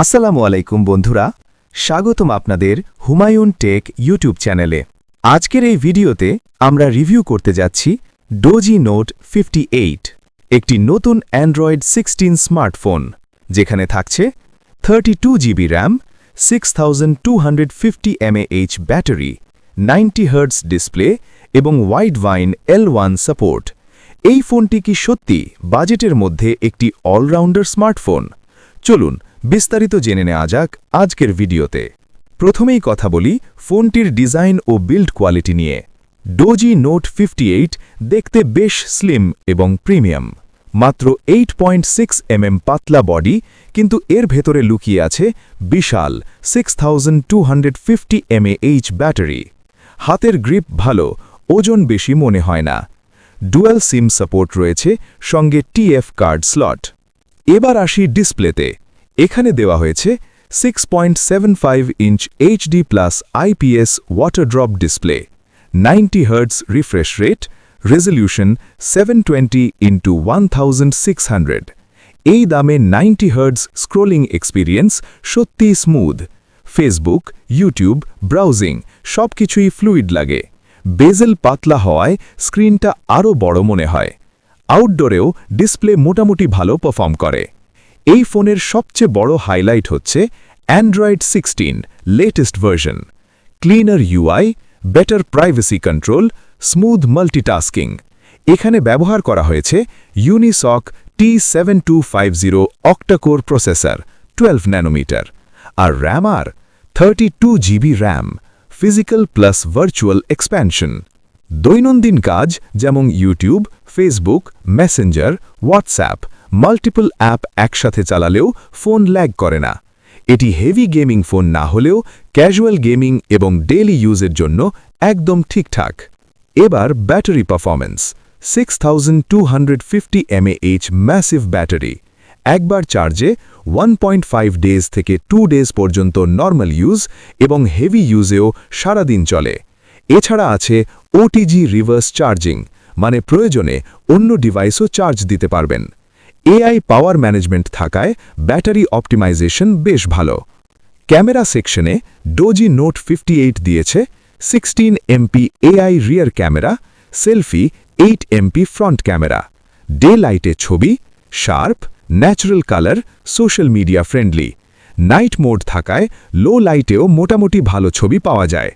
আসসালামু আলাইকুম বন্ধুরা, স্বাগতম আপনাদের হুমায়ুন টেক ইউটিউব চ্যানেলে। আজকের এই ভিডিওতে আমরা রিভিউ করতে যাচ্ছি ডোজি নোট ফিফটি একটি নতুন অ্যান্ড্রয়েড সিক্সটিন স্মার্টফোন, যেখানে থাকছে thirty two GB RAM, six thousand two hundred fifty mAh battery, ninety hertz display এবং Widevine L one support. এই ফোনটি কি সত্যি বাজেটের মধ্যে একটি অলরাউন্ডার স্মার্টফোন? চলুন বিস্তারিত জেনে নেওয়া যাক আজকের ভিডিওতে। প্রথমেই কথা বলি ফোনটির ডিজাইন ও বিল্ড কোয়ালিটি নিয়ে। ডোজি নোট ফিফটি দেখতে বেশ স্লিম এবং প্রিমিয়াম। মাত্র এইট পয়েন্ট সিক্স এমএম পাতলা বডি কিন্তু এর ভেতরে লুকিয়ে আছে বিশাল six thousand two hundred fifty mAh battery হাতের গ্রিপ ভালো, ওজন বেশি মনে হয় না। ডুয়েল সিম সাপোর্ট রয়েছে, সঙ্গে টিএফ কার্ড স্লট এবার আসি ডিসপ্লেতে এখানে দেওয়া হয়েছে six point seven five inch HD plus IPS water drop display ninety hertz refresh rate resolution seven twenty into one thousand six hundred এই দামে নাইনটি হার্টস স্ক্রোলিং এক্সপিরিয়েন্স সত্যিই স্মুথ ফেসবুক ইউটিউব ব্রাউজিং সবকিছুই fluid লাগে। Bezel পাতলা হওয়ায় স্ক্রিনটা আরও বড় মনে হয়। আউটডোরেও ডিসপ্লে মোটামুটি ভালো পারফর্ম করে। এই ফোনের সবচেয়ে বড় হাইলাইট হচ্ছে Android sixteen latest version cleaner UI better privacy control smooth multitasking এখানে ব্যবহার করা হয়েছে Unisoc T seven two five zero octacore processor twelve nanometre আর র্যাম আর thirty two GB RAM physical plus virtual expansion দৈনন্দিন কাজ যেমন YouTube Facebook Messenger WhatsApp multiple app একসাথে চালালেও phone lag করে না। এটি হেভি গেমিং ফোন না হলেও ক্যাজুয়াল গেমিং এবং ডেইলি ইউজের জন্য একদম ঠিকঠাক। এবার battery performance six thousand two hundred fifty mAh massive battery একবার চার্জে ওয়ান পয়েন্ট ফাইভ ডেজ থেকে টু ডেজ পর্যন্ত নর্মাল ইউজ এবং হেভি ইউজেও সারাদিন চলে। এছাড়া আছে ওটিজি রিভার্স চার্জিং মানে প্রয়োজনে অন্য ডিভাইসও চার্জ দিতে পারবেন। এআই পাওয়ার ম্যানেজমেন্ট থাকায় ব্যাটারি অপটিমাইজেশন বেশ ভালো। ক্যামেরা সেকশনে ডোজি নোট ফিফটি দিয়েছে sixteen MP AI rear camera selfie eight MP front camera. Day লাইটে ছবি sharp natural colour social media friendly night mode থাকায় লো লাইটেও মোটামুটি ভালো ছবি পাওয়া যায়।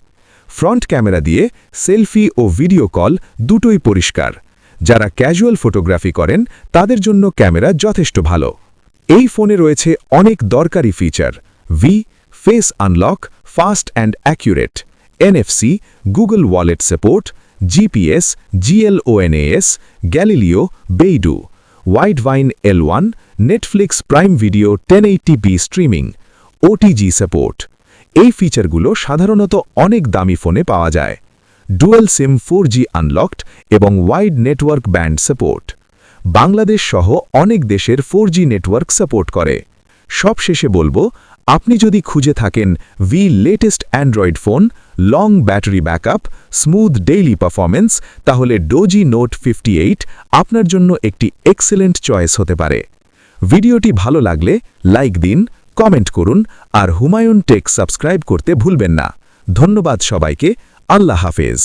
ফ্রন্ট ক্যামেরা দিয়ে সেলফি ও ভিডিও কল দুটোই পরিষ্কার। যারা ক্যাজুয়াল ফটোগ্রাফি করেন, তাদের জন্য ক্যামেরা যথেষ্ট ভালো। এই ফোনে রয়েছে অনেক দরকারি feature. V face unlock fast and accurate NFC Google wallet support GPS GLONASS Galileo BeiDou Widevine L one Netflix Prime video ten eighty P streaming OTG support এই ফিচারগুলো সাধারণত অনেক দামি ফোনে পাওয়া যায়। Dual SIM four G unlocked এবং wide network band support. Bangladesh সহ অনেক দেশের ফোর জি নেটওয়ার্ক সাপোর্ট করে। সবশেষে বলব, আপনি যদি খুঁজে থাকেন V latest Android phone long battery backup smooth daily performance তাহলে ডোজি নোট ফিফটি এইট আপনার জন্য একটি এক্সেলেন্ট চয়েস হতে পারে। ভিডিওটি ভালো লাগলে লাইক দিন কমেন্ট করুন আর হুমায়ুন টেক সাবস্ক্রাইব করতে ভুলবেন না। ধন্যবাদ সবাইকে আল্লাহ হাফেজ।